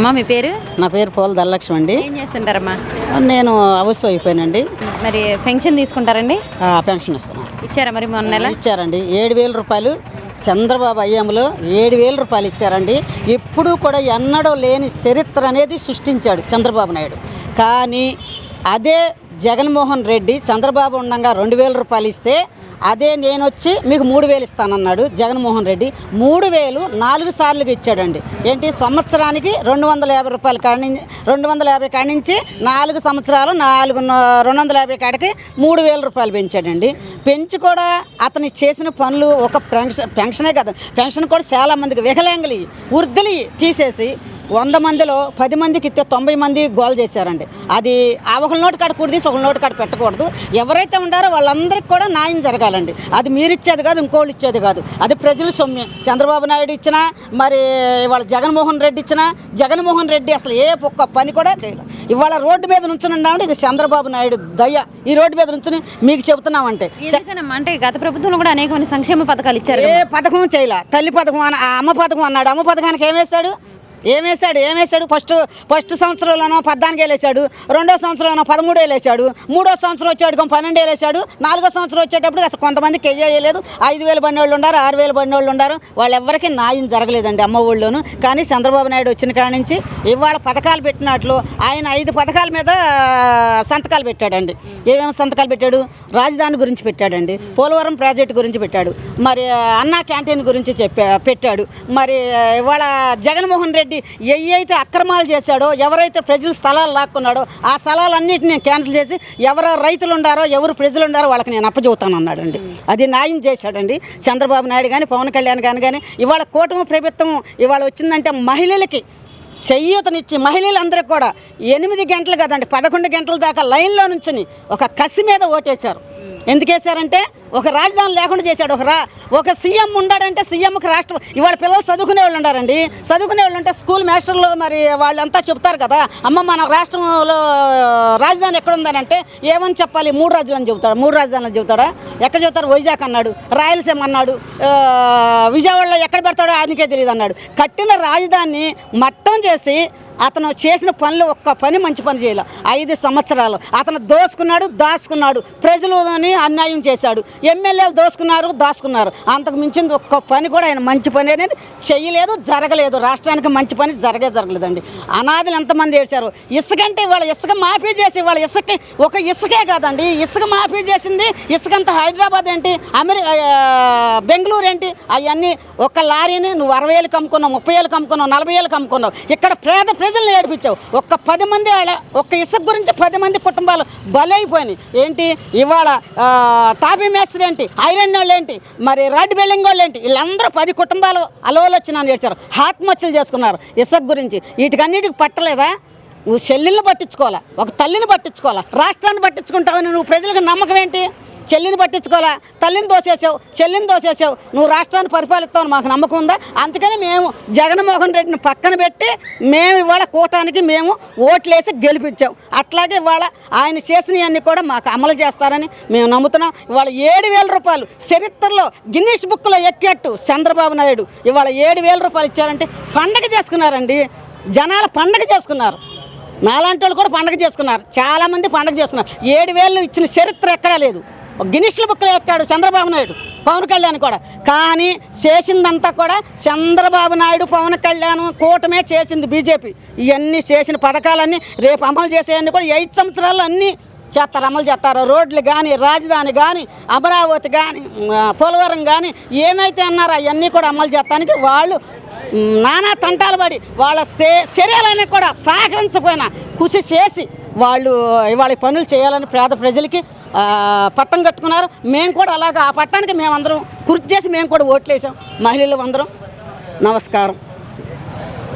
అమ్మా మీ పేరు? నా పేరు పోల ధనలక్ష్మి అండి. ఏం చేస్తుంటారమ్మా? నేను హౌస్ అయిపోయానండి. మరి పెన్షన్ తీసుకుంటారండి? పెన్షన్ ఇస్తున్నాను ఇచ్చారా మరి మొన్న నెల? ఇచ్చారండి. ఏడు వేల రూపాయలు చంద్రబాబు అయ్యంలో ఏడు వేల రూపాయలు ఇచ్చారండి. ఎప్పుడూ కూడా ఎన్నడూ లేని చరిత్ర అనేది సృష్టించాడు చంద్రబాబు నాయుడు. కానీ అదే జగన్మోహన్ రెడ్డి చంద్రబాబు ఉండగా రెండు వేల రూపాయలు ఇస్తే అదే నేను వచ్చి మీకు మూడు వేలు ఇస్తానన్నాడు జగన్మోహన్ రెడ్డి. మూడు వేలు నాలుగు సార్లుగా ఇచ్చాడండి. ఏంటి? సంవత్సరానికి రెండు వందల యాభై రూపాయల కాడి నుంచి రెండు వందల యాభై కాడి నుంచి నాలుగు సంవత్సరాలు నాలుగు రెండు వందల యాభై కాడికి మూడు వేల రూపాయలు పెంచాడండి. పెంచి కూడా అతను చేసిన పనులు ఒక పెన్షన్ పెన్షనే కదా. పెన్షన్ కూడా చాలా మందికి వికలాంగులు వృద్ధులు తీసేసి వంద మందిలో పది మందికి ఇస్తే తొంభై మంది గోల్ చేశారండి. అది ఆ ఒకళ్ళ నోటి కాడ కూడదీసి ఒకళ్ళ నోటి కాడ పెట్టకూడదు. ఎవరైతే ఉండారో వాళ్ళందరికీ కూడా న్యాయం జరగాలండి. అది మీరు ఇచ్చేది కాదు ఇంకోళ్ళు ఇచ్చేది కాదు. అది ప్రజల సొమ్మె. చంద్రబాబు నాయుడు ఇచ్చినా మరి ఇవాళ జగన్మోహన్ రెడ్డి ఇచ్చినా జగన్మోహన్ రెడ్డి అసలు ఏ ఒక్క పని కూడా చేయలేదు ఇవాళ రోడ్డు మీద నుంచున్నామంటే ఇది చంద్రబాబు నాయుడు దయ. ఈ రోడ్డు మీద నుంచుని మీకు చెబుతున్నామంటే. అంటే గత ప్రభుత్వంలో కూడా అనేకమంది సంక్షేమ పథకాలు ఇచ్చారు ఏ పథకం చేయలే. తల్లి పథకం అన్న అమ్మ పథకం అన్నాడు. అమ్మ పథకానికి ఏమేశాడు ఏమేశాడు? ఏమేశాడు? ఫస్ట్ ఫస్ట్ సంవత్సరంలోనో పద్నాలుగు వేలేశాడు రెండో సంవత్సరంలోనో పదమూడు వేలేశాడు మూడో సంవత్సరం వచ్చేటప్పుడు పన్నెండు వేలేశాడు నాలుగో సంవత్సరం వచ్చేటప్పుడు అసలు కొంతమందికి వేయలేదు ఐదు వేలు బండి వాళ్ళు ఉన్నారు ఆరు వేలు బండి వాళ్ళు ఉన్నారు వాళ్ళెవ్వరికీ న్యాయం జరగలేదండి అమ్మ ఊళ్ళోను. కానీ చంద్రబాబు నాయుడు వచ్చిన కాడ నుంచి ఇవాళ పథకాలు పెట్టినట్లు ఆయన ఐదు పథకాల మీద సంతకాలు పెట్టాడండి. ఏమేమి సంతకాలు పెట్టాడు? రాజధాని గురించి పెట్టాడండి. పోలవరం ప్రాజెక్టు గురించి పెట్టాడు. మరి అన్నా క్యాంటీన్ గురించి చెప్పా పెట్టాడు. మరి ఇవాళ జగన్మోహన్ రెడ్డి ఏ అయితే అక్రమాలు చేశాడో ఎవరైతే ప్రజలు స్థలాలు లాక్కున్నాడో ఆ స్థలాలన్నింటినీ క్యాన్సిల్ చేసి ఎవరు రైతులు ఉండారో ఎవరు ప్రజలు ఉండారో వాళ్ళకి నేను అప్పచెబుతాను అన్నాడండి అది న్యాయం చేశాడండి. చంద్రబాబు నాయుడు కానీ పవన్ కళ్యాణ్ కానీ కానీ ఇవాళ కూటమి ప్రభుత్వం ఇవాళ వచ్చిందంటే మహిళలకి చెయ్యూతనిచ్చి మహిళలందరికీ కూడా ఎనిమిది గంటలు కదండి పదకొండు గంటల దాకా లైన్లో నుంచి ఒక కసి మీద ఓటేశారు. ఎందుకేశారంటే ఒక రాజధాని లేకుండా చేశాడు. ఒక రా ఒక సీఎం ఉండాడంటే సీఎంకి రాష్ట్రం ఇవాళ పిల్లలు చదువుకునే వాళ్ళు ఉండారండి. చదువుకునే వాళ్ళు ఉంటే స్కూల్ మాస్టర్లు మరి వాళ్ళంతా చెప్తారు కదా అమ్మ మన రాష్ట్రంలో రాజధాని ఎక్కడ అంటే ఏమని చెప్పాలి? మూడు రాజధానులు చెబుతాడు. మూడు రాజధానులు చెబుతాడా? ఎక్కడ చెబుతారు వైజాగ్ అన్నాడు రాయలసీమ అన్నాడు విజయవాడలో ఎక్కడ పెడతాడో ఆయనకే తెలియదు అన్నాడు. కట్టిన రాజధానిని మట్టం చేసి అతను చేసిన పనులు ఒక్క పని మంచి పని చేయలే. ఐదు సంవత్సరాలు. అతను దోసుకున్నాడు దాచుకున్నాడు ప్రజలని అన్యాయం చేశాడు. ఎమ్మెల్యేలు దోసుకున్నారు దాచుకున్నారు అంతకు మించింది ఒక్క పని కూడా ఆయన మంచి పని అనేది చేయలేదు జరగలేదు. రాష్ట్రానికి మంచి పని జరగే జరగలేదండి. అనాథలు ఎంతమంది ఏడ్చారు? ఇసుక అంటే ఇవాళ ఇసుక మాఫీ చేసి ఇవాళ ఇసుక ఒక ఇసుకే కాదండి. ఇసుక మాఫీ చేసింది ఇసుక హైదరాబాద్ ఏంటి అమెరికా బెంగళూరు ఏంటి అవన్నీ ఒక లారీని నువ్వు అరవై ఏళ్ళు కమ్ముకున్నావు ముప్పై ఏళ్ళు కమ్ముకున్నావు నలభై ఏళ్ళు కమ్ముకున్నావు. ఇక్కడ పేద ప్రజల్ని ఏడిపించావు. ఒక్క పది మంది ఒక్క ఇసుక గురించి పది మంది కుటుంబాలు బలైపోయినాయి. ఏంటి? ఇవాళ టాపీ మేస్త్రి ఏంటి? ఐరన్ వాళ్ళు ఏంటి? మరి రెడ్ బిల్డింగ్ వాళ్ళు ఏంటి? వీళ్ళందరూ పది కుటుంబాలు అలవలు వచ్చి ఏడ్చారు. ఆత్మహత్యలు చేసుకున్నారు ఇసుక గురించి. వీటికన్నిటికి పట్టలేదా? నువ్వు చెల్లిని పట్టించుకోవాలా? ఒక తల్లిని పట్టించుకోవాలా? రాష్ట్రాన్ని పట్టించుకుంటావని నువ్వు ప్రజలకు నమ్మకం ఏంటి? చెల్లిని పట్టించుకోవాలా? తల్లిని దోసేసావు చెల్లిని దోసేసావు. నువ్వు రాష్ట్రాన్ని పరిపాలిస్తావు మాకు నమ్మకం ఉందా? అందుకని మేము జగన్మోహన్ రెడ్డిని పక్కన పెట్టి మేము ఇవాళ కూటానికి మేము ఓట్లేసి గెలిపించాం. అట్లాగే ఇవాళ ఆయన చేసినవన్నీ కూడా మాకు అమలు చేస్తారని మేము నమ్ముతున్నాం. ఇవాళ ఏడు వేల రూపాయలు చరిత్రలో గిన్నీష్ బుక్లో ఎక్కేట్టు చంద్రబాబు నాయుడు. ఇవాళ ఏడు వేల రూపాయలు ఇచ్చారంటే పండగ చేసుకున్నారండి. జనాలు పండగ చేసుకున్నారు. నాలాంటి వాళ్ళు కూడా పండగ చేసుకున్నారు. చాలామంది పండగ చేసుకున్నారు. ఏడు వేలు ఇచ్చిన చరిత్ర ఎక్కడా లేదు. గినిష్ల బుక్లో ఎక్కాడు చంద్రబాబు నాయుడు పవన్ కళ్యాణ్ కూడా. కానీ చేసిందంతా కూడా చంద్రబాబు నాయుడు పవన్ కళ్యాణ్ కూటమే చేసింది బీజేపీ. ఇవన్నీ చేసిన పథకాలన్నీ రేపు అమలు చేసేవన్నీ కూడా ఐదు సంవత్సరాలు అన్నీ చేస్తారు అమలు చేస్తారు. రోడ్లు కానీ రాజధాని కానీ అమరావతి కానీ పోలవరం కానీ ఏమైతే అన్నారో అవన్నీ కూడా అమలు చేస్తానికి వాళ్ళు నానా తంటాలు పడి వాళ్ళ శే- చర్యలన్నీ కూడా సహకరించకపోయినా కృషి చేసి వాళ్ళు ఇవాళ పనులు చేయాలని పేద ప్రజలకి పట్టం కట్టుకున్నారు. మేము కూడా అలాగా ఆ పట్టానికి మేమందరం కృషి చేసి మేము కూడా ఓట్లేసాం. మహిళలు అందరం. నమస్కారం.